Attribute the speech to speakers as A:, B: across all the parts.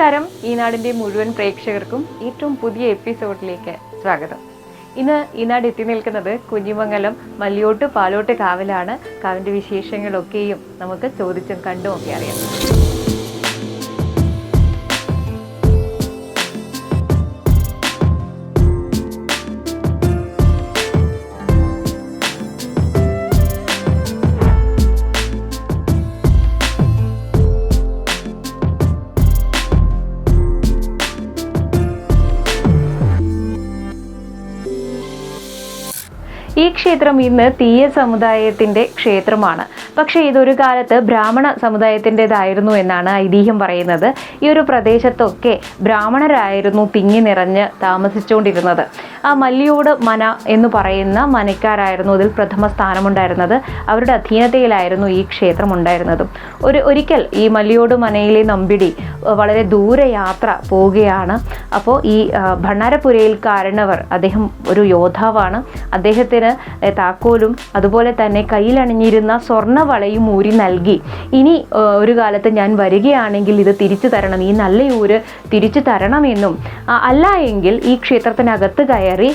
A: നമസ്കാരം ഈനാടിന്റെ മുഴുവൻ പ്രേക്ഷകർക്കും ഏറ്റവും പുതിയ എപ്പിസോഡിലേക്ക് സ്വാഗതം ഇന്ന് ഈനാട് എത്തി നിൽക്കുന്നത് കുഞ്ഞിമംഗലം മല്ലിയോട്ട് പാലോട്ട് കാവിലാണ് കാവിന്റെ വിശേഷങ്ങളൊക്കെയും നമുക്ക് ചോദിച്ചും കണ്ടും ഒക്കെ അറിയാം ക്ഷേത്രം ഇന്ന് തീയ സമുദായത്തിന്റെ ക്ഷേത്രമാണ് പക്ഷേ ഇതൊരു കാലത്ത് ബ്രാഹ്മണ സമുദായത്തിൻ്റെതായിരുന്നു എന്നാണ് ഐതിഹ്യം പറയുന്നത് ഈ ഒരു പ്രദേശത്തൊക്കെ ബ്രാഹ്മണരായിരുന്നു തിങ്ങി നിറഞ്ഞ് താമസിച്ചുകൊണ്ടിരുന്നത് ആ മല്ലിയോട് മന എന്ന് പറയുന്ന മനക്കാരായിരുന്നു ഇതിൽ പ്രഥമ സ്ഥാനമുണ്ടായിരുന്നത് അവരുടെ അധീനതയിലായിരുന്നു ഈ ക്ഷേത്രം ഉണ്ടായിരുന്നത് ഒരു ഒരിക്കൽ ഈ മല്ലിയോട് മനയിലെ നമ്പിടി വളരെ ദൂരയാത്ര പോവുകയാണ് അപ്പോൾ ഈ ഭണ്ണാരപ്പുരയിൽ കാരണവർ അദ്ദേഹം ഒരു യോദ്ധാവാണ് അദ്ദേഹത്തിന് താക്കോലും അതുപോലെ തന്നെ കയ്യിലണിഞ്ഞിരുന്ന വളയും ഊരി നൽകി ഇനി ഒരു കാലത്ത് ഞാൻ വരികയാണെങ്കിൽ ഇത് തിരിച്ചു തരണം ഈ നല്ല ഊര് തിരിച്ചു തരണമെന്നും അല്ല എങ്കിൽ ഈ ക്ഷേത്രത്തിനകത്ത് കയറി കയറി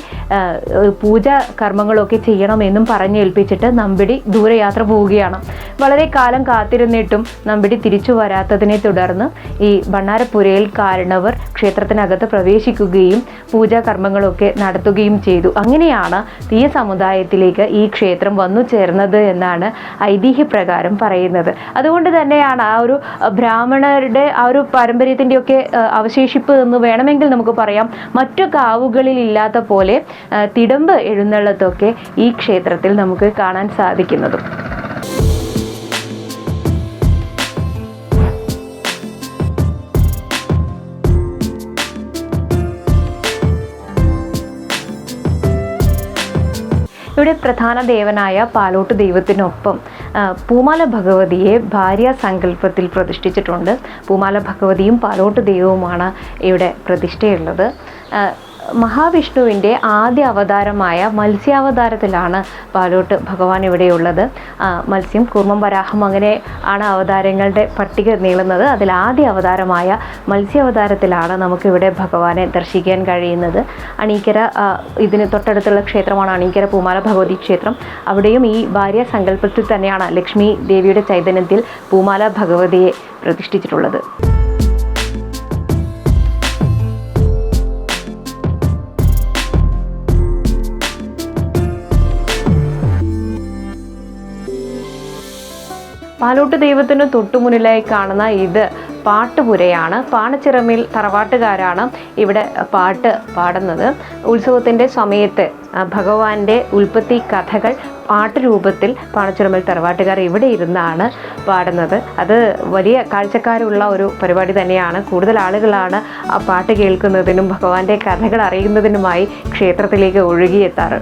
A: പൂജ കർമ്മങ്ങളൊക്കെ ചെയ്യണമെന്നും ഏൽപ്പിച്ചിട്ട് നമ്പിടി ദൂരയാത്ര പോവുകയാണ് വളരെ കാലം കാത്തിരുന്നിട്ടും നമ്പിടി തിരിച്ചു വരാത്തതിനെ തുടർന്ന് ഈ ഭണ്ണാരപ്പുരയിൽ കാരണവർ ക്ഷേത്രത്തിനകത്ത് പ്രവേശിക്കുകയും പൂജാ കർമ്മങ്ങളൊക്കെ നടത്തുകയും ചെയ്തു അങ്ങനെയാണ് തീയ സമുദായത്തിലേക്ക് ഈ ക്ഷേത്രം വന്നു ചേർന്നത് എന്നാണ് ഐതിഹ്യപ്രകാരം പറയുന്നത് അതുകൊണ്ട് തന്നെയാണ് ആ ഒരു ബ്രാഹ്മണരുടെ ആ ഒരു പാരമ്പര്യത്തിൻ്റെയൊക്കെ അവശേഷിപ്പ് എന്ന് വേണമെങ്കിൽ നമുക്ക് പറയാം മറ്റു കാവുകളിൽ ഇല്ലാത്ത പോലെ തിടമ്പ് എഴുന്നള്ളത്തൊക്കെ ഈ ക്ഷേത്രത്തിൽ നമുക്ക് കാണാൻ സാധിക്കുന്നതും ഇവിടെ പ്രധാന ദേവനായ പാലോട്ട് ദൈവത്തിനൊപ്പം പൂമാല ഭഗവതിയെ ഭാര്യ സങ്കല്പത്തിൽ പ്രതിഷ്ഠിച്ചിട്ടുണ്ട് പൂമാല ഭഗവതിയും പാലോട്ട് ദൈവവുമാണ് ഇവിടെ പ്രതിഷ്ഠയുള്ളത് മഹാവിഷ്ണുവിൻ്റെ ആദ്യ അവതാരമായ മത്സ്യാവതാരത്തിലാണ് പാലോട്ട് ഭഗവാൻ ഇവിടെയുള്ളത് മത്സ്യം കുർമ്മം വരാഹം അങ്ങനെ ആണ് അവതാരങ്ങളുടെ പട്ടിക നീളുന്നത് അതിൽ ആദ്യ അവതാരമായ മത്സ്യാവതാരത്തിലാണ് നമുക്കിവിടെ ഭഗവാനെ ദർശിക്കാൻ കഴിയുന്നത് അണീക്കര ഇതിന് തൊട്ടടുത്തുള്ള ക്ഷേത്രമാണ് അണീക്കര പൂമാല ഭഗവതി ക്ഷേത്രം അവിടെയും ഈ ഭാര്യ സങ്കല്പത്തിൽ തന്നെയാണ് ലക്ഷ്മി ദേവിയുടെ ചൈതന്യത്തിൽ പൂമാല ഭഗവതിയെ പ്രതിഷ്ഠിച്ചിട്ടുള്ളത് പാലോട്ട് ദൈവത്തിന് തൊട്ടുമുന്നിലായി കാണുന്ന ഇത് പാട്ടുപുരയാണ് പാണച്ചിറമിൽ തറവാട്ടുകാരാണ് ഇവിടെ പാട്ട് പാടുന്നത് ഉത്സവത്തിൻ്റെ സമയത്ത് ഭഗവാന്റെ ഉൽപ്പത്തി കഥകൾ പാട്ട് രൂപത്തിൽ പാണച്ചുരമൽ തറവാട്ടുകാർ ഇവിടെ ഇരുന്നാണ് പാടുന്നത് അത് വലിയ കാഴ്ചക്കാരുള്ള ഒരു പരിപാടി തന്നെയാണ് കൂടുതൽ ആളുകളാണ് ആ പാട്ട് കേൾക്കുന്നതിനും ഭഗവാന്റെ കഥകൾ അറിയുന്നതിനുമായി ക്ഷേത്രത്തിലേക്ക് ഒഴുകിയെത്താറ്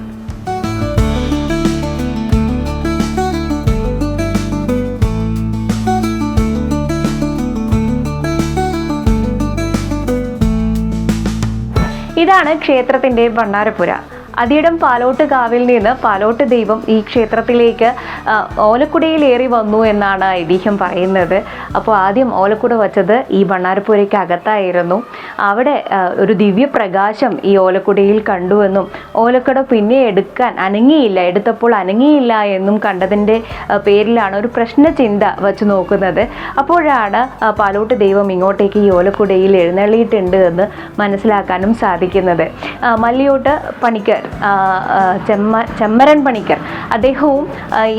A: ഇതാണ് ക്ഷേത്രത്തിന്റെ ഭണ്ണാരപ്പുര അതിയിടം പാലോട്ട് കാവിൽ നിന്ന് പാലോട്ട് ദൈവം ഈ ക്ഷേത്രത്തിലേക്ക് ഓലക്കുടയിലേറി വന്നു എന്നാണ് ഐതിഹ്യം പറയുന്നത് അപ്പോൾ ആദ്യം ഓലക്കുട വച്ചത് ഈ ബണ്ണാരപ്പുരയ്ക്ക് അകത്തായിരുന്നു അവിടെ ഒരു ദിവ്യപ്രകാശം ഈ ഓലക്കുടയിൽ കണ്ടുവെന്നും ഓലക്കുട പിന്നെ എടുക്കാൻ അനങ്ങിയില്ല എടുത്തപ്പോൾ അനങ്ങിയില്ല എന്നും കണ്ടതിൻ്റെ പേരിലാണ് ഒരു പ്രശ്നചിന്ത വച്ച് നോക്കുന്നത് അപ്പോഴാണ് പാലോട്ട് ദൈവം ഇങ്ങോട്ടേക്ക് ഈ ഓലക്കുടയിൽ എഴുന്നള്ളിയിട്ടുണ്ട് എന്ന് മനസ്സിലാക്കാനും സാധിക്കുന്നത് മല്ലിയോട്ട് പണിക്കർ ചെമ്മ ചെമ്മരൻ പണിക്കർ അദ്ദേഹവും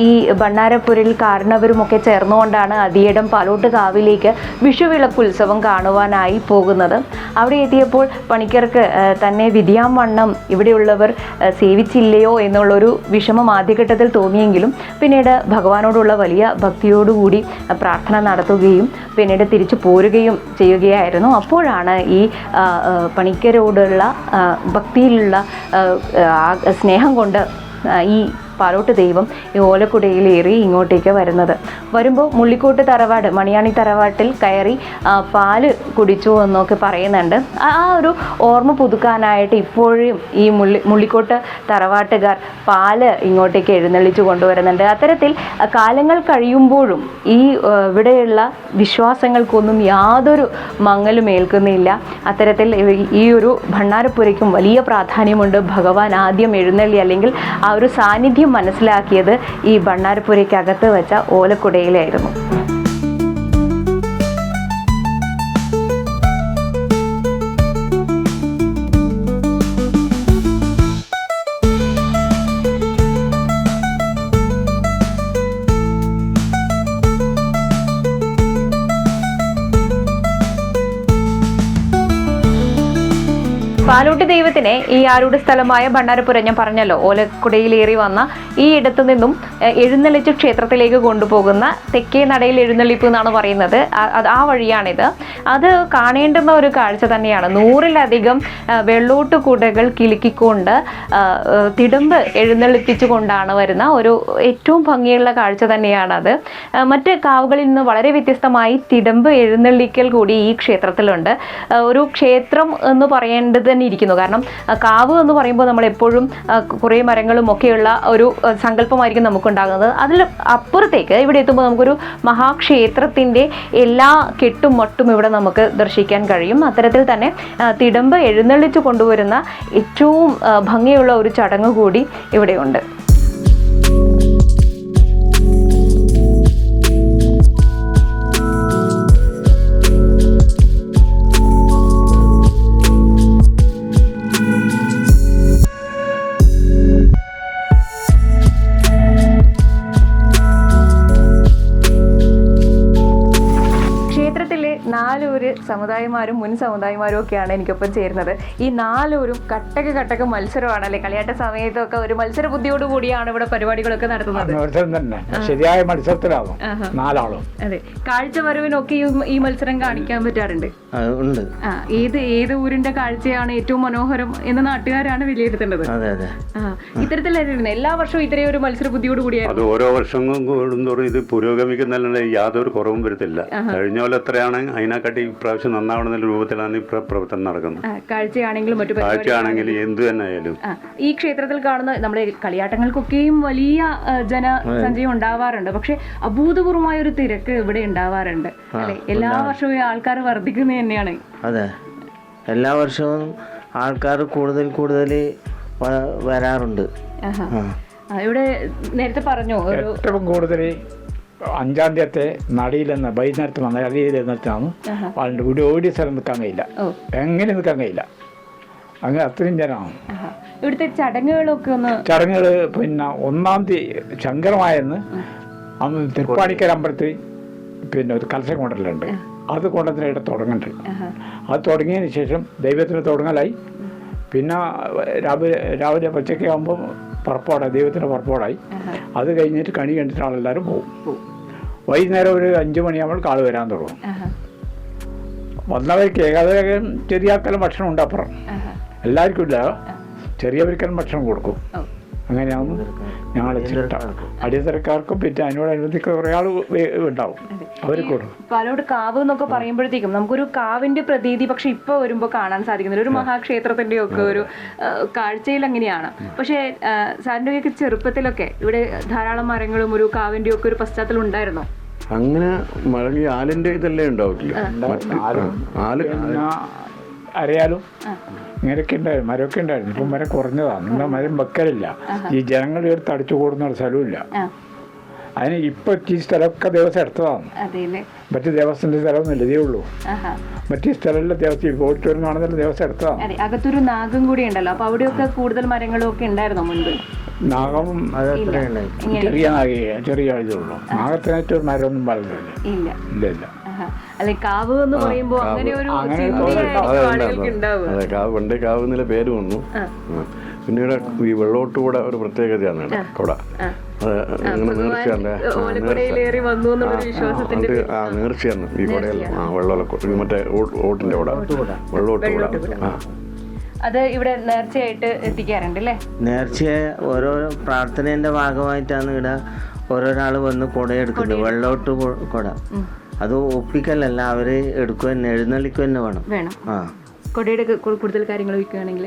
A: ഈ ഭണ്ണാരപ്പൂരിൽ കാരണവരുമൊക്കെ ചേർന്നുകൊണ്ടാണ് പാലോട്ട് കാവിലേക്ക് വിഷുവിളക്ക് ഉത്സവം കാണുവാനായി പോകുന്നത് അവിടെ എത്തിയപ്പോൾ പണിക്കർക്ക് തന്നെ വിധിയാം വണ്ണം ഇവിടെയുള്ളവർ സേവിച്ചില്ലയോ എന്നുള്ളൊരു വിഷമം ആദ്യഘട്ടത്തിൽ തോന്നിയെങ്കിലും പിന്നീട് ഭഗവാനോടുള്ള വലിയ ഭക്തിയോടുകൂടി പ്രാർത്ഥന നടത്തുകയും പിന്നീട് തിരിച്ചു പോരുകയും ചെയ്യുകയായിരുന്നു അപ്പോഴാണ് ഈ പണിക്കരോടുള്ള ഭക്തിയിലുള്ള ആ സ്നേഹം കൊണ്ട് ഈ പാലോട്ട് ദൈവം ഈ ഓലക്കുടയിലേറി ഇങ്ങോട്ടേക്ക് വരുന്നത് വരുമ്പോൾ മുള്ളിക്കോട്ട് തറവാട് മണിയാണി തറവാട്ടിൽ കയറി പാല് കുടിച്ചു എന്നൊക്കെ പറയുന്നുണ്ട് ആ ഒരു ഓർമ്മ പുതുക്കാനായിട്ട് ഇപ്പോഴും ഈ മുള്ളി മുള്ളിക്കോട്ട് തറവാട്ടുകാർ പാല് ഇങ്ങോട്ടേക്ക് എഴുന്നള്ളിച്ചു കൊണ്ടുവരുന്നുണ്ട് അത്തരത്തിൽ കാലങ്ങൾ കഴിയുമ്പോഴും ഈ ഇവിടെയുള്ള വിശ്വാസങ്ങൾക്കൊന്നും യാതൊരു മങ്ങലും ഏൽക്കുന്നില്ല അത്തരത്തിൽ ഈ ഒരു ഭണ്ണാരപ്പുരയ്ക്കും വലിയ പ്രാധാന്യമുണ്ട് ഭഗവാൻ ആദ്യം എഴുന്നള്ളി അല്ലെങ്കിൽ ആ ഒരു സാന്നിധ്യം ആദ്യം മനസ്സിലാക്കിയത് ഈ ഭണ്ണാരപ്പുരയ്ക്കകത്ത് വെച്ച ഓലക്കുടയിലായിരുന്നു പാലൂട്ടി ദൈവത്തിനെ ഈ ആരുടെ സ്ഥലമായ ഭണ്ഡാരപ്പുര ഞാൻ പറഞ്ഞല്ലോ ഓലക്കുടയിലേറി വന്ന ഈ ഇടത്തു നിന്നും എഴുന്നള്ളിച്ച് ക്ഷേത്രത്തിലേക്ക് കൊണ്ടുപോകുന്ന തെക്കേ നടയിൽ എഴുന്നള്ളിപ്പ് എന്നാണ് പറയുന്നത് ആ വഴിയാണിത് അത് കാണേണ്ടുന്ന ഒരു കാഴ്ച തന്നെയാണ് നൂറിലധികം വെള്ളോട്ട് കുടകൾ കിലുക്കിക്കൊണ്ട് തിടമ്പ് കൊണ്ടാണ് വരുന്ന ഒരു ഏറ്റവും ഭംഗിയുള്ള കാഴ്ച തന്നെയാണത് മറ്റ് കാവുകളിൽ നിന്ന് വളരെ വ്യത്യസ്തമായി തിടമ്പ് എഴുന്നള്ളിക്കൽ കൂടി ഈ ക്ഷേത്രത്തിലുണ്ട് ഒരു ക്ഷേത്രം എന്ന് പറയേണ്ടത് തന്നെ ഇരിക്കുന്നു കാരണം കാവ് എന്ന് പറയുമ്പോൾ നമ്മൾ എപ്പോഴും കുറേ മരങ്ങളും ഒക്കെയുള്ള ഒരു സങ്കല്പമായിരിക്കും നമുക്കുണ്ടാകുന്നത് അതിൽ അപ്പുറത്തേക്ക് ഇവിടെ എത്തുമ്പോൾ നമുക്കൊരു മഹാക്ഷേത്രത്തിൻ്റെ എല്ലാ കെട്ടും മൊട്ടും ഇവിടെ നമുക്ക് ദർശിക്കാൻ കഴിയും അത്തരത്തിൽ തന്നെ തിടമ്പ് എഴുന്നള്ളിച്ച് കൊണ്ടുവരുന്ന ഏറ്റവും ഭംഗിയുള്ള ഒരു ചടങ്ങ് കൂടി ഇവിടെയുണ്ട് സമുദായമാരും മുൻ സമുദായമാരും ഒക്കെയാണ് എനിക്കൊപ്പം ചേരുന്നത് ഈ നാലൂരും കട്ടക്ക് കട്ടക്ക് മത്സരമാണ് അല്ലെ കളിയാട്ട സമയത്തൊക്കെ ഒരു മത്സര ബുദ്ധിയോട് കൂടിയാണ് ഇവിടെ പരിപാടികളൊക്കെ നടത്തുന്നത്
B: ശരിയായ മത്സരത്തിലാവും അതെ
A: കാഴ്ച വരവിനൊക്കെ ഈ മത്സരം കാണിക്കാൻ പറ്റാറുണ്ട് ഏത് ഏത് ഊരിന്റെ കാഴ്ചയാണ് ഏറ്റവും മനോഹരം എന്ന് നാട്ടുകാരാണ് വിലയിരുത്തേണ്ടത് ഇത്തരത്തിലായിരുന്നു എല്ലാ വർഷവും ഇത്രയും ഒരു മത്സര ബുദ്ധിയോട് കൂടിയാണ്
B: അത് ഓരോ വർഷം കൂടുന്തോറും ഇത് പുരോഗമിക്കുന്നതല്ലാണ്ട് യാതൊരു കുറവും വരുത്തില്ല കഴിഞ്ഞ പോലെ എത്രയാണ് അതിനെക്കാട്ടി പ്രാവശ്യം നന്നാവണമെന്ന രൂപത്തിലാണ് ഈ പ്രവർത്തനം നടക്കുന്നത് കാഴ്ചയാണെങ്കിലും മറ്റു കാഴ്ചയാണെങ്കിലും എന്ത് തന്നെ
A: ഈ ക്ഷേത്രത്തിൽ കാണുന്ന നമ്മുടെ കളിയാട്ടങ്ങൾക്കൊക്കെയും വലിയ ജനസഞ്ചയം ഉണ്ടാവാറുണ്ട് പക്ഷെ അഭൂതപൂർവമായ ഒരു തിരക്ക് ഇവിടെ ഉണ്ടാവാറുണ്ട് എല്ലാ വർഷവും ആൾക്കാർ വർദ്ധിക്കുന്നത് തന്നെയാണ് അതെ
B: എല്ലാ വർഷവും ആൾക്കാർ കൂടുതൽ കൂടുതൽ വരാറുണ്ട്
A: ഇവിടെ നേരത്തെ പറഞ്ഞു
B: ഏറ്റവും കൂടുതൽ അഞ്ചാം തീയതി നിന്ന് വൈകുന്നേരത്ത് നടിയിൽ നിന്നിട്ടാണ് ആളുടെ ഒരു ഓടിയ സ്ഥലം നിൽക്കാൻ കഴിയില്ല എങ്ങനെ നിൽക്കാൻ കഴിയില്ല അങ്ങനെ അത്രയും ജനമാണ്
A: ഇവിടുത്തെ ചടങ്ങുകളൊക്കെ ഒന്ന്
B: ചടങ്ങുകൾ പിന്നെ ഒന്നാം തീയതി ശങ്കരമായെന്ന് അന്ന് തൃപ്പാണിക്കര അമ്പലത്തിൽ പിന്നെ ഒരു കലശം കൊണ്ടല്ലുണ്ട് അത് കൊണ്ടതിനായിട്ട് തുടങ്ങണ്ട് അത് തുടങ്ങിയതിന് ശേഷം ദൈവത്തിന് തുടങ്ങലായി പിന്നെ രാവിലെ രാവിലെ പച്ചക്കാകുമ്പോൾ പുറപ്പാടായി ദൈവത്തിന് പുറപ്പാടായി അത് കഴിഞ്ഞിട്ട് കണി കണ്ടിട്ടാണ് എല്ലാവരും പോകും വൈകുന്നേരം ഒരു അഞ്ചു മണിയാകുമ്പോൾ കാള് വരാൻ തുടങ്ങും വന്നവർക്ക് ഏകാദരം ചെറിയ കലം ഭക്ഷണം ഉണ്ട് അപ്പുറം എല്ലാവർക്കും ഇല്ല ചെറിയവർക്കെല്ലാം ഭക്ഷണം കൊടുക്കും അങ്ങനെയാണ് ഞങ്ങൾ ചിട്ട അടിയന്തരക്കാർക്കും പിന്നെ അതിനോടനുബന്ധിച്ച് കുറേ ആൾ ഉണ്ടാവും
A: അവർ കൊടുക്കും പാലോട് കാവ് എന്നൊക്കെ പറയുമ്പോഴത്തേക്കും നമുക്കൊരു കാവിന്റെ പ്രതീതി പക്ഷെ ഇപ്പൊ വരുമ്പോൾ കാണാൻ സാധിക്കുന്നില്ല ഒരു മഹാക്ഷേത്രത്തിന്റെ ഒക്കെ ഒരു കാഴ്ചയിൽ അങ്ങനെയാണ് പക്ഷേ ഒക്കെ ചെറുപ്പത്തിലൊക്കെ ഇവിടെ ധാരാളം മരങ്ങളും ഒരു കാവിന്റെ ഒക്കെ ഒരു പശ്ചാത്തലം ഉണ്ടായിരുന്നു
B: അങ്ങനെ മഴകി ആലിന്റെ ഇതല്ലേ ഉണ്ടാവില്ല അറിയാലോ ഇങ്ങനെയൊക്കെ ഉണ്ടായിരുന്നു മരമൊക്കെ ഉണ്ടായിരുന്നു ഇപ്പം മരം കുറഞ്ഞതാണ് എന്നാൽ മരം വെക്കലില്ല ഈ ജനങ്ങൾ എടുത്ത് അടിച്ചു കൂടുന്ന ഒരു സ്ഥലമില്ല അതിന് ഇപ്പൊ ഈ സ്ഥലമൊക്കെ ദേവസ്വം എടുത്തതാണ് മറ്റു ദേവസ്വത്തിന്റെ സ്ഥലമൊന്നും ഇല്ലതേ ഉള്ളൂ മറ്റു സ്ഥലമെല്ലാം ദേവസ്വം ഇപ്പൊ ഓഡിറ്റോറിയം ആണെന്നല്ല ദേവസ്വം എടുത്തതാണ്
A: അകത്തൊരു നാഗം കൂടി ഉണ്ടല്ലോ അപ്പൊ അവിടെയൊക്കെ കൂടുതൽ മരങ്ങളും ഒക്കെ ഉണ്ടായിരുന്നു മുൻപ്
B: നാഗം ചെറിയ നാഗിക ചെറിയ ഇതുള്ളൂ നാഗത്തിനായിട്ട് ഒരു മരമൊന്നും വളരുന്നില്ല ഇല്ല ഇല്ല
A: എന്ന് അങ്ങനെ ഒരു
B: പണ്ടേ കാവ് എന്നുള്ള പേര് വന്നു പിന്നീട് ഈ വെള്ളോട്ട് കൂടെ ഒരു പ്രത്യേകതയാണ് കൊട ആ നേർച്ചയാണ് ഈ കൊടയെല്ലാം ആ മറ്റേ ഓട്ടിന്റെ കൂടെ വെള്ളോട്ട് കൂടെ
A: അത് ഇവിടെ നേർച്ചയായിട്ട് എത്തിക്കാറുണ്ട് അല്ലേ
B: നേർച്ചയായി ഓരോ പ്രാർത്ഥനയുടെ ഭാഗമായിട്ടാണ് ഇവിടെ ഓരോരാൾ വന്ന് കുടയെടുക്കുന്നത് വെള്ളോട്ട് കുട അത് ഒപ്പിക്കലല്ല അവർ എടുക്കുക തന്നെ എഴുന്നള്ളിക്കുക തന്നെ വേണം വേണം
A: ആ കൊടിയുടെ കൂടുതൽ കാര്യങ്ങൾ വയ്ക്കുകയാണെങ്കിൽ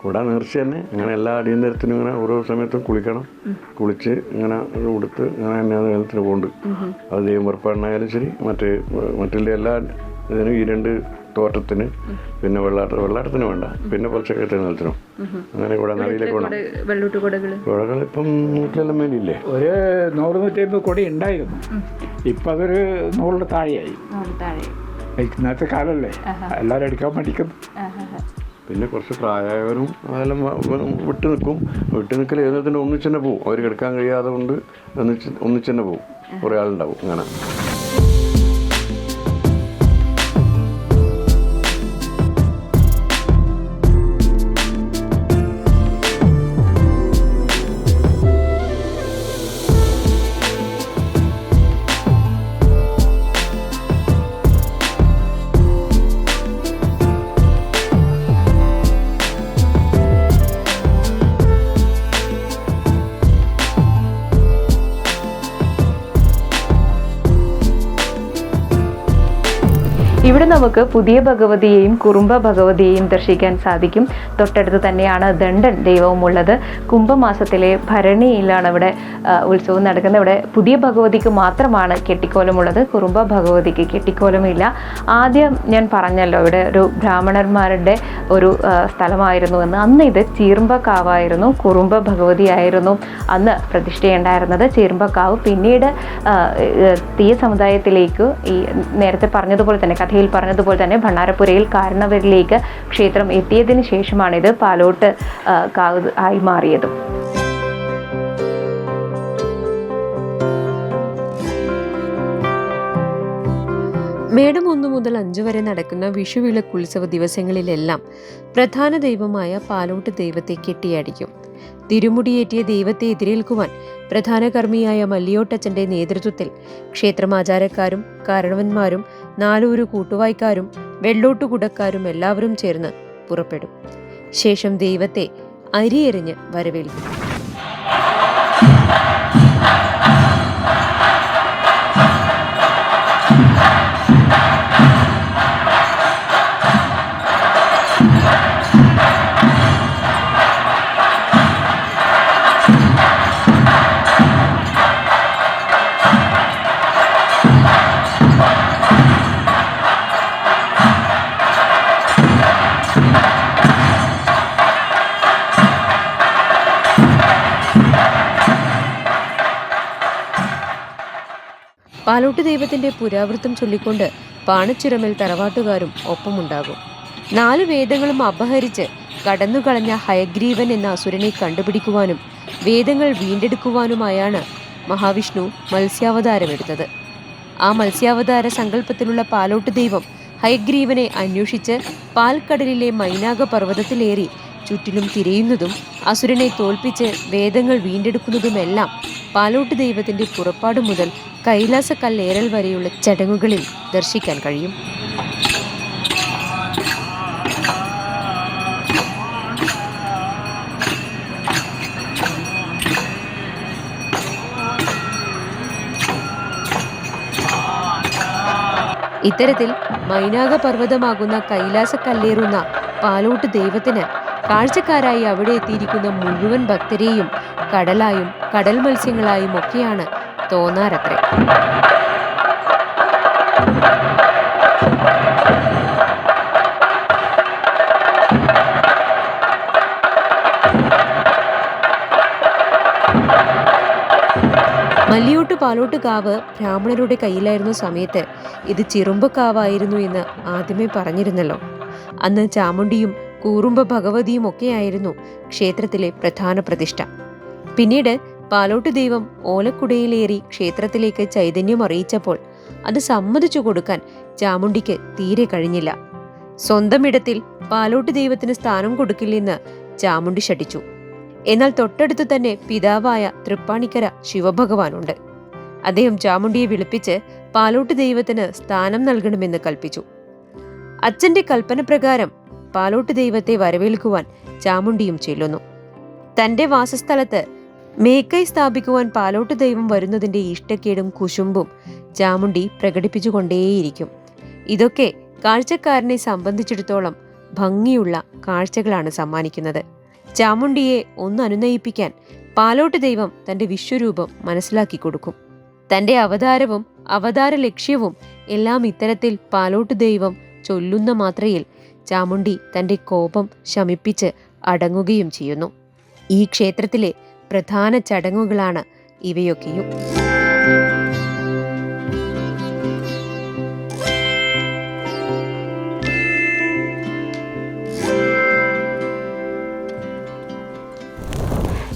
B: കൂടാൻ നേർച്ച തന്നെ അങ്ങനെ എല്ലാ അടിയന്തരത്തിനും ഇങ്ങനെ ഓരോ സമയത്തും കുളിക്കണം കുളിച്ച് ഇങ്ങനെ ഉടുത്ത് അങ്ങനെ തന്നെ നേരത്തിന് പോകുന്നുണ്ട് അത് ചെയ്യുമ്പോൾ പുറപ്പാടിനായാലും ശരി മറ്റേ മറ്റുള്ള എല്ലാ ഇതിനും ഈ രണ്ട് തോട്ടത്തിന് പിന്നെ വെള്ളാട്ട വെള്ളാട്ടത്തിന് വേണ്ട പിന്നെ പച്ചക്കറി നിലത്തിനും അങ്ങനെ കൂടെ നദിയിലെ കുടം കുടകൾ ഇപ്പം നൂറ്റിയെല്ലാം മേലില്ലേ ഒരു നൂറ് നൂറ്റി കൊടി ഉണ്ടായിരുന്നു ഇപ്പം അതൊരു നൂറിന് താഴെയായി ഇന്നത്തെ കാലല്ലേ എല്ലാവരും എടുക്കാൻ മടിക്കുന്നു പിന്നെ കുറച്ച് പ്രായമായവരും അതെല്ലാം വിട്ടു നിൽക്കും വിട്ടു നിൽക്കൽ ഏതെങ്കിലും ഒന്നിച്ചു തന്നെ പോവും അവർ കിടക്കാൻ കഴിയാതെ കൊണ്ട് ഒന്നിച്ച് ഒന്നിച്ചു തന്നെ പോവും കുറേ ആളുണ്ടാവും അങ്ങനെ
A: ഇവിടെ നമുക്ക് പുതിയ ഭഗവതിയെയും കുറുമ്പ ഭഗവതിയെയും ദർശിക്കാൻ സാധിക്കും തൊട്ടടുത്ത് തന്നെയാണ് ദണ്ഡൻ ദൈവവും ഉള്ളത് കുംഭമാസത്തിലെ ഭരണിയിലാണ് ഇവിടെ ഉത്സവം നടക്കുന്നത് ഇവിടെ പുതിയ ഭഗവതിക്ക് മാത്രമാണ് കെട്ടിക്കോലമുള്ളത് കുറുമ്പ ഭഗവതിക്ക് കെട്ടിക്കോലമില്ല ആദ്യം ഞാൻ പറഞ്ഞല്ലോ ഇവിടെ ഒരു ബ്രാഹ്മണന്മാരുടെ ഒരു സ്ഥലമായിരുന്നു എന്ന് അന്ന് ഇത് ചീർമ്പക്കാവായിരുന്നു കുറുമ്പ ഭഗവതിയായിരുന്നു അന്ന് പ്രതിഷ്ഠയുണ്ടായിരുന്നത് ചീർമ്പക്കാവ് പിന്നീട് തീയ സമുദായത്തിലേക്ക് ഈ നേരത്തെ പറഞ്ഞതുപോലെ തന്നെ കഥ സഭയിൽ പറഞ്ഞതുപോലെ തന്നെ ഭണ്ണാരപ്പുരയിൽ കാരണവരിലേക്ക് ക്ഷേത്രം എത്തിയതിനു ശേഷമാണിത് പാലോട്ട് ആയി മാറിയതും മേടം ഒന്നു മുതൽ അഞ്ചു വരെ നടക്കുന്ന വിഷുവിളക്കുത്സവ ദിവസങ്ങളിലെല്ലാം പ്രധാന ദൈവമായ പാലോട്ട് ദൈവത്തെ കെട്ടിയടിക്കും തിരുമുടിയേറ്റിയ ദൈവത്തെ എതിരേൽക്കുവാൻ പ്രധാന കർമ്മിയായ മല്ലിയോട്ടച്ചൻ്റെ നേതൃത്വത്തിൽ ക്ഷേത്രമാചാരക്കാരും കാരണവന്മാരും നാലൂരു കൂട്ടുവായ്ക്കാരും കുടക്കാരും എല്ലാവരും ചേർന്ന് പുറപ്പെടും ശേഷം ദൈവത്തെ അരിയെറിഞ്ഞ് വരവേൽപ്പിക്കും പാനോട്ട് ദൈവത്തിന്റെ പുരാവൃത്തം ചൊല്ലിക്കൊണ്ട് പാണച്ചുരമിൽ തറവാട്ടുകാരും ഒപ്പമുണ്ടാകും നാല് വേദങ്ങളും അപഹരിച്ച് കടന്നുകളഞ്ഞ ഹയഗ്രീവൻ എന്ന അസുരനെ കണ്ടുപിടിക്കുവാനും വേദങ്ങൾ വീണ്ടെടുക്കുവാനുമായാണ് മഹാവിഷ്ണു മത്സ്യാവതാരമെടുത്തത് ആ മത്സ്യാവതാര സങ്കല്പത്തിലുള്ള പാലോട്ട് ദൈവം ഹയഗ്രീവനെ അന്വേഷിച്ച് പാൽക്കടലിലെ മൈനാഗ പർവ്വതത്തിലേറി ചുറ്റിലും തിരയുന്നതും അസുരനെ തോൽപ്പിച്ച് വേദങ്ങൾ വീണ്ടെടുക്കുന്നതുമെല്ലാം പാലോട്ട് ദൈവത്തിന്റെ പുറപ്പാട് മുതൽ കൈലാസക്കല്ലേറൽ വരെയുള്ള ചടങ്ങുകളിൽ ദർശിക്കാൻ കഴിയും ഇത്തരത്തിൽ മൈനാക പർവ്വതമാകുന്ന കൈലാസ കല്ലേറുന്ന പാലോട്ട് ദൈവത്തിന് കാഴ്ചക്കാരായി അവിടെ എത്തിയിരിക്കുന്ന മുഴുവൻ ഭക്തരെയും കടലായും കടൽ മത്സ്യങ്ങളായും ഒക്കെയാണ് തോന്നാറത്രേ മല്ലിയോട്ട് പാലോട്ട് കാവ് ബ്രാഹ്മണരുടെ കയ്യിലായിരുന്ന സമയത്ത് ഇത് ചിറുമ്പക്കാവായിരുന്നു എന്ന് ആദ്യമേ പറഞ്ഞിരുന്നല്ലോ അന്ന് ചാമുണ്ടിയും കൂറുമ്പ ഭഗവതിയും ഒക്കെയായിരുന്നു ക്ഷേത്രത്തിലെ പ്രധാന പ്രതിഷ്ഠ പിന്നീട് പാലോട്ട് ദൈവം ഓലക്കുടയിലേറി ക്ഷേത്രത്തിലേക്ക് ചൈതന്യം അറിയിച്ചപ്പോൾ അത് സമ്മതിച്ചു കൊടുക്കാൻ ചാമുണ്ടിക്ക് തീരെ കഴിഞ്ഞില്ല സ്വന്തമിടത്തിൽ പാലോട്ട് ദൈവത്തിന് സ്ഥാനം കൊടുക്കില്ലെന്ന് ചാമുണ്ടി ഷടിച്ചു എന്നാൽ തൊട്ടടുത്ത് തന്നെ പിതാവായ തൃപ്പാണിക്കര ശിവഭഗവാനുണ്ട് അദ്ദേഹം ചാമുണ്ടിയെ വിളിപ്പിച്ച് പാലോട്ട് ദൈവത്തിന് സ്ഥാനം നൽകണമെന്ന് കൽപ്പിച്ചു അച്ഛന്റെ കൽപ്പന പ്രകാരം പാലോട്ട് ദൈവത്തെ വരവേൽക്കുവാൻ ചാമുണ്ടിയും ചെല്ലുന്നു തന്റെ വാസസ്ഥലത്ത് മേക്കൈ സ്ഥാപിക്കുവാൻ പാലോട്ട് ദൈവം വരുന്നതിൻ്റെ ഇഷ്ടക്കേടും കുശുമ്പും ചാമുണ്ടി പ്രകടിപ്പിച്ചുകൊണ്ടേയിരിക്കും ഇതൊക്കെ കാഴ്ചക്കാരനെ സംബന്ധിച്ചിടത്തോളം ഭംഗിയുള്ള കാഴ്ചകളാണ് സമ്മാനിക്കുന്നത് ചാമുണ്ടിയെ ഒന്ന് അനുനയിപ്പിക്കാൻ പാലോട്ട് ദൈവം തൻ്റെ വിശ്വരൂപം മനസ്സിലാക്കി കൊടുക്കും തൻ്റെ അവതാരവും അവതാര ലക്ഷ്യവും എല്ലാം ഇത്തരത്തിൽ പാലോട്ട് ദൈവം ചൊല്ലുന്ന മാത്രയിൽ ചാമുണ്ടി തൻ്റെ കോപം ശമിപ്പിച്ച് അടങ്ങുകയും ചെയ്യുന്നു ഈ ക്ഷേത്രത്തിലെ പ്രധാന ചടങ്ങുകളാണ് ഇവയൊക്കെയും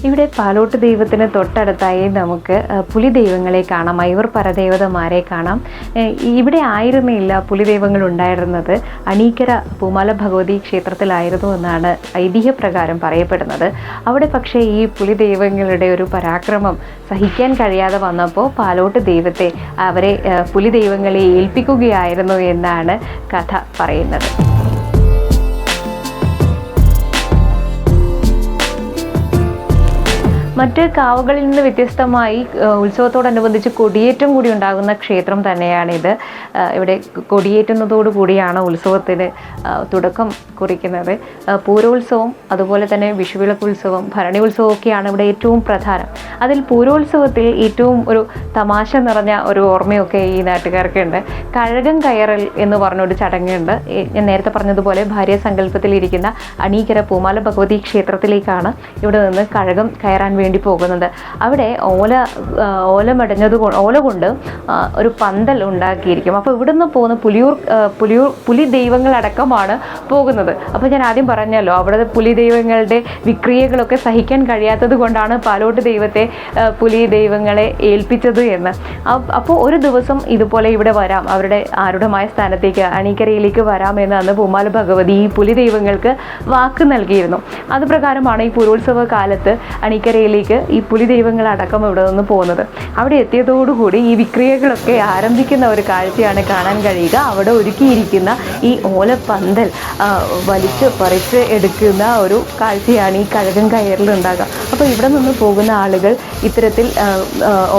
A: ഇവിടെ പാലോട്ട് ദൈവത്തിന് തൊട്ടടുത്തായി നമുക്ക് പുലി ദൈവങ്ങളെ കാണാം അയ്യർ പരദേവതമാരെ കാണാം ഇവിടെ ആയിരുന്നില്ല പുലി ദൈവങ്ങൾ ഉണ്ടായിരുന്നത് അണീക്കര പൂമാല ഭഗവതി ക്ഷേത്രത്തിലായിരുന്നു എന്നാണ് ഐതിഹ്യപ്രകാരം പറയപ്പെടുന്നത് അവിടെ പക്ഷേ ഈ പുലി ദൈവങ്ങളുടെ ഒരു പരാക്രമം സഹിക്കാൻ കഴിയാതെ വന്നപ്പോൾ പാലോട്ട് ദൈവത്തെ അവരെ പുലി ദൈവങ്ങളെ ഏൽപ്പിക്കുകയായിരുന്നു എന്നാണ് കഥ പറയുന്നത് മറ്റ് കാവുകളിൽ നിന്ന് വ്യത്യസ്തമായി ഉത്സവത്തോടനുബന്ധിച്ച് കൊടിയേറ്റം കൂടി ഉണ്ടാകുന്ന ക്ഷേത്രം തന്നെയാണിത് ഇവിടെ കൊടിയേറ്റുന്നതോടുകൂടിയാണ് ഉത്സവത്തിന് തുടക്കം കുറിക്കുന്നത് പൂരോത്സവം അതുപോലെ തന്നെ വിഷുവിളക്ക് ഉത്സവം ഭരണി ഉത്സവമൊക്കെയാണ് ഒക്കെയാണ് ഇവിടെ ഏറ്റവും പ്രധാനം അതിൽ പൂരോത്സവത്തിൽ ഏറ്റവും ഒരു തമാശ നിറഞ്ഞ ഒരു ഓർമ്മയൊക്കെ ഈ നാട്ടുകാർക്കുണ്ട് കഴകം കയറൽ എന്ന് പറഞ്ഞൊരു ചടങ്ങുണ്ട് ഞാൻ നേരത്തെ പറഞ്ഞതുപോലെ ഭാര്യ സങ്കല്പത്തിലിരിക്കുന്ന അണീകര പൂമാല ഭഗവതി ക്ഷേത്രത്തിലേക്കാണ് ഇവിടെ നിന്ന് കഴകം കയറാൻ വേണ്ടി വേണ്ടി പോകുന്നത് അവിടെ ഓല ഓല മടഞ്ഞത് ഓല കൊണ്ട് ഒരു പന്തൽ ഉണ്ടാക്കിയിരിക്കും അപ്പോൾ ഇവിടുന്ന് പോകുന്ന പുലിയൂർ പുലിയൂർ പുലി ദൈവങ്ങളടക്കമാണ് പോകുന്നത് അപ്പോൾ ഞാൻ ആദ്യം പറഞ്ഞല്ലോ അവിടെ പുലി ദൈവങ്ങളുടെ വിക്രിയകളൊക്കെ സഹിക്കാൻ കഴിയാത്തത് കൊണ്ടാണ് പാലോട്ട് ദൈവത്തെ പുലി ദൈവങ്ങളെ ഏൽപ്പിച്ചത് എന്ന് അപ്പോൾ ഒരു ദിവസം ഇതുപോലെ ഇവിടെ വരാം അവരുടെ ആരുടമായ സ്ഥാനത്തേക്ക് അണീക്കരയിലേക്ക് വരാം എന്ന് അന്ന് പൂമാല ഭഗവതി ഈ പുലി ദൈവങ്ങൾക്ക് വാക്ക് നൽകിയിരുന്നു അതുപ്രകാരമാണ് ഈ പുരോത്സവ കാലത്ത് അണീക്കരയിൽ അവസ്ഥയിലേക്ക് ഈ പുലി ദൈവങ്ങളടക്കം ഇവിടെ നിന്ന് പോകുന്നത് അവിടെ എത്തിയതോടുകൂടി ഈ വിക്രിയകളൊക്കെ ആരംഭിക്കുന്ന ഒരു കാഴ്ചയാണ് കാണാൻ കഴിയുക അവിടെ ഒരുക്കിയിരിക്കുന്ന ഈ ഓലപ്പന്തൽ വലിച്ച് പറിച്ച് എടുക്കുന്ന ഒരു കാഴ്ചയാണ് ഈ കഴകൻ കയറിൽ ഉണ്ടാകുക അപ്പോൾ ഇവിടെ നിന്ന് പോകുന്ന ആളുകൾ ഇത്തരത്തിൽ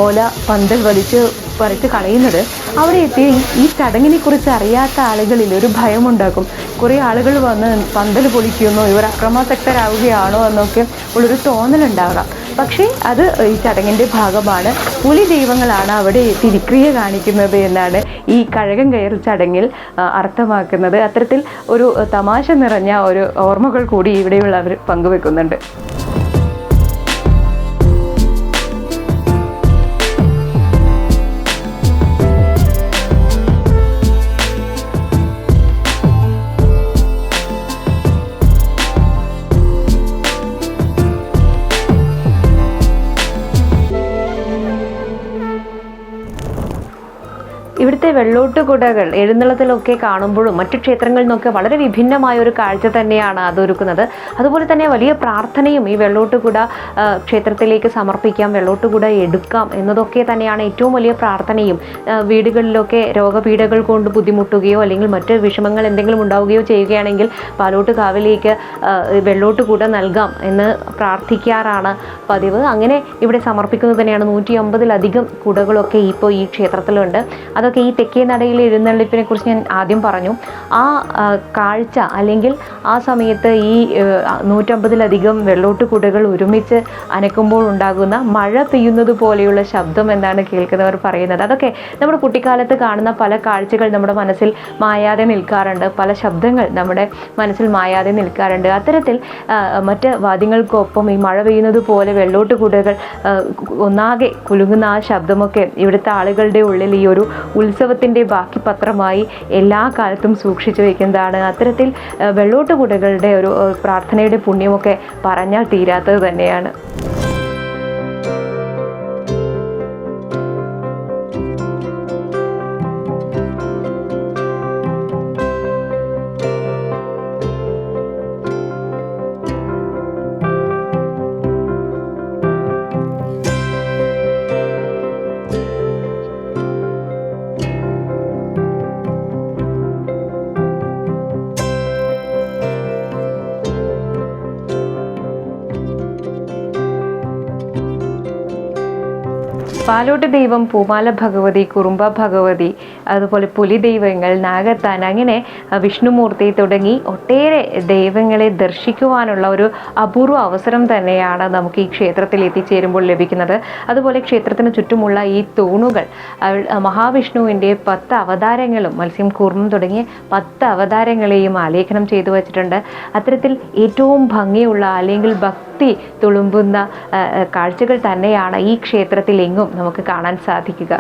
A: ഓല പന്തൽ വലിച്ച് പറിച്ച് കളയുന്നത് അവിടെ എത്തിയ ഈ ചടങ്ങിനെ കുറിച്ച് അറിയാത്ത ആളുകളിൽ ഒരു ഭയമുണ്ടാക്കും കുറേ ആളുകൾ വന്ന് പന്തൽ പൊളിക്കുന്നു ഇവർ അക്രമാസക്തരാകുകയാണോ എന്നൊക്കെ ഉള്ളൊരു തോന്നലുണ്ടാകാം പക്ഷേ അത് ഈ ചടങ്ങിൻ്റെ ഭാഗമാണ് പുലി ദൈവങ്ങളാണ് അവിടെ തിരിക്രിയ കാണിക്കുന്നത് എന്നാണ് ഈ കഴകം കയറി ചടങ്ങിൽ അർത്ഥമാക്കുന്നത് അത്തരത്തിൽ ഒരു തമാശ നിറഞ്ഞ ഒരു ഓർമ്മകൾ കൂടി ഇവിടെയുള്ളവർ പങ്കുവെക്കുന്നുണ്ട് ഇവിടുത്തെ വെള്ളോട്ട് കുടകൾ എഴുന്നള്ളത്തിലൊക്കെ കാണുമ്പോഴും മറ്റു ക്ഷേത്രങ്ങളിൽ നിന്നൊക്കെ വളരെ വിഭിന്നമായ ഒരു കാഴ്ച തന്നെയാണ് അതൊരുക്കുന്നത് അതുപോലെ തന്നെ വലിയ പ്രാർത്ഥനയും ഈ വെള്ളോട്ടുകുട ക്ഷേത്രത്തിലേക്ക് സമർപ്പിക്കാം വെള്ളോട്ടുകുട എടുക്കാം എന്നതൊക്കെ തന്നെയാണ് ഏറ്റവും വലിയ പ്രാർത്ഥനയും വീടുകളിലൊക്കെ രോഗപീഠകൾ കൊണ്ട് ബുദ്ധിമുട്ടുകയോ അല്ലെങ്കിൽ മറ്റ് വിഷമങ്ങൾ എന്തെങ്കിലും ഉണ്ടാവുകയോ ചെയ്യുകയാണെങ്കിൽ പാലോട്ട് കാവിലേക്ക് വെള്ളോട്ടുകുട നൽകാം എന്ന് പ്രാർത്ഥിക്കാറാണ് പതിവ് അങ്ങനെ ഇവിടെ സമർപ്പിക്കുന്നത് തന്നെയാണ് നൂറ്റി അമ്പതിലധികം കുടകളൊക്കെ ഇപ്പോൾ ഈ ക്ഷേത്രത്തിലുണ്ട് അതൊക്കെ ഈ തെക്കേ നടയിലെ എഴുന്നള്ളിപ്പിനെ കുറിച്ച് ഞാൻ ആദ്യം പറഞ്ഞു ആ കാഴ്ച അല്ലെങ്കിൽ ആ സമയത്ത് ഈ നൂറ്റമ്പതിലധികം വെള്ളോട്ട് കുടകൾ ഒരുമിച്ച് അനക്കുമ്പോൾ ഉണ്ടാകുന്ന മഴ പെയ്യുന്നത് പോലെയുള്ള ശബ്ദം എന്നാണ് കേൾക്കുന്നവർ പറയുന്നത് അതൊക്കെ നമ്മുടെ കുട്ടിക്കാലത്ത് കാണുന്ന പല കാഴ്ചകൾ നമ്മുടെ മനസ്സിൽ മായാതെ നിൽക്കാറുണ്ട് പല ശബ്ദങ്ങൾ നമ്മുടെ മനസ്സിൽ മായാതെ നിൽക്കാറുണ്ട് അത്തരത്തിൽ മറ്റ് വാദ്യങ്ങൾക്കൊപ്പം ഈ മഴ പെയ്യുന്നത് പോലെ വെള്ളോട്ട് കുടകൾ ഒന്നാകെ കുലുങ്ങുന്ന ആ ശബ്ദമൊക്കെ ഇവിടുത്തെ ആളുകളുടെ ഉള്ളിൽ ഈ ഒരു ഉത്സവത്തിൻ്റെ ബാക്കി പത്രമായി എല്ലാ കാലത്തും സൂക്ഷിച്ചു വയ്ക്കുന്നതാണ് അത്തരത്തിൽ വെള്ളോട്ടുകുടകളുടെ ഒരു പ്രാർത്ഥനയുടെ പുണ്യമൊക്കെ പറഞ്ഞാൽ തീരാത്തത് തന്നെയാണ് പാലോട്ട് ദൈവം പൂമാല ഭഗവതി കുറുമ്പ ഭഗവതി അതുപോലെ പുലി ദൈവങ്ങൾ നാഗത്താൻ അങ്ങനെ വിഷ്ണുമൂർത്തി തുടങ്ങി ഒട്ടേറെ ദൈവങ്ങളെ ദർശിക്കുവാനുള്ള ഒരു അപൂർവ അവസരം തന്നെയാണ് നമുക്ക് ഈ ക്ഷേത്രത്തിൽ എത്തിച്ചേരുമ്പോൾ ലഭിക്കുന്നത് അതുപോലെ ക്ഷേത്രത്തിന് ചുറ്റുമുള്ള ഈ തൂണുകൾ മഹാവിഷ്ണുവിൻ്റെ പത്ത് അവതാരങ്ങളും മത്സ്യം കൂർമ്മം തുടങ്ങിയ പത്ത് അവതാരങ്ങളെയും ആലേഖനം ചെയ്തു വച്ചിട്ടുണ്ട് അത്തരത്തിൽ ഏറ്റവും ഭംഗിയുള്ള അല്ലെങ്കിൽ ഭക്തി തുളുമ്പുന്ന കാഴ്ചകൾ തന്നെയാണ് ഈ ക്ഷേത്രത്തിലെങ്ങും നമുക്ക് കാണാൻ സാധിക്കുക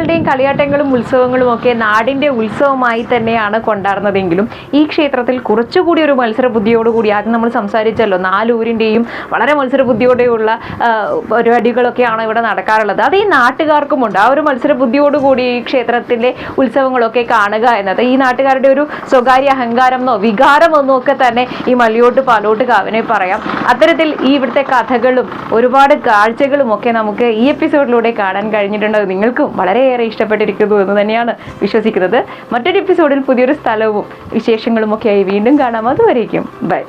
A: കളികളുടെയും കളിയാട്ടങ്ങളും ഉത്സവങ്ങളും ഒക്കെ നാടിന്റെ ഉത്സവമായി തന്നെയാണ് കൊണ്ടാടുന്നതെങ്കിലും ഈ ക്ഷേത്രത്തിൽ കുറച്ചുകൂടി ഒരു മത്സര ബുദ്ധിയോടുകൂടി ആദ്യം നമ്മൾ സംസാരിച്ചല്ലോ നാലൂരിൻ്റെയും വളരെ മത്സര ബുദ്ധിയോടെയുള്ള പരിപാടികളൊക്കെയാണ് ഇവിടെ നടക്കാറുള്ളത് അത് ഈ നാട്ടുകാർക്കുമുണ്ട് ആ ഒരു മത്സര ബുദ്ധിയോടുകൂടി ഈ ക്ഷേത്രത്തിലെ ഉത്സവങ്ങളൊക്കെ കാണുക എന്നത് ഈ നാട്ടുകാരുടെ ഒരു സ്വകാര്യ അഹങ്കാരം എന്നോ വികാരമെന്നോ ഒക്കെ തന്നെ ഈ മലയോട്ട് പാലോട്ട് കാവിനെ പറയാം അത്തരത്തിൽ ഈ ഇവിടുത്തെ കഥകളും ഒരുപാട് കാഴ്ചകളും ഒക്കെ നമുക്ക് ഈ എപ്പിസോഡിലൂടെ കാണാൻ കഴിഞ്ഞിട്ടുണ്ട് നിങ്ങൾക്കും വളരെ വളരെയേറെ ഇഷ്ടപ്പെട്ടിരിക്കുന്നു എന്ന് തന്നെയാണ് വിശ്വസിക്കുന്നത് മറ്റൊരു എപ്പിസോഡിൽ പുതിയൊരു സ്ഥലവും വിശേഷങ്ങളും ഒക്കെയായി വീണ്ടും കാണാം അതുവരേക്കും ബൈ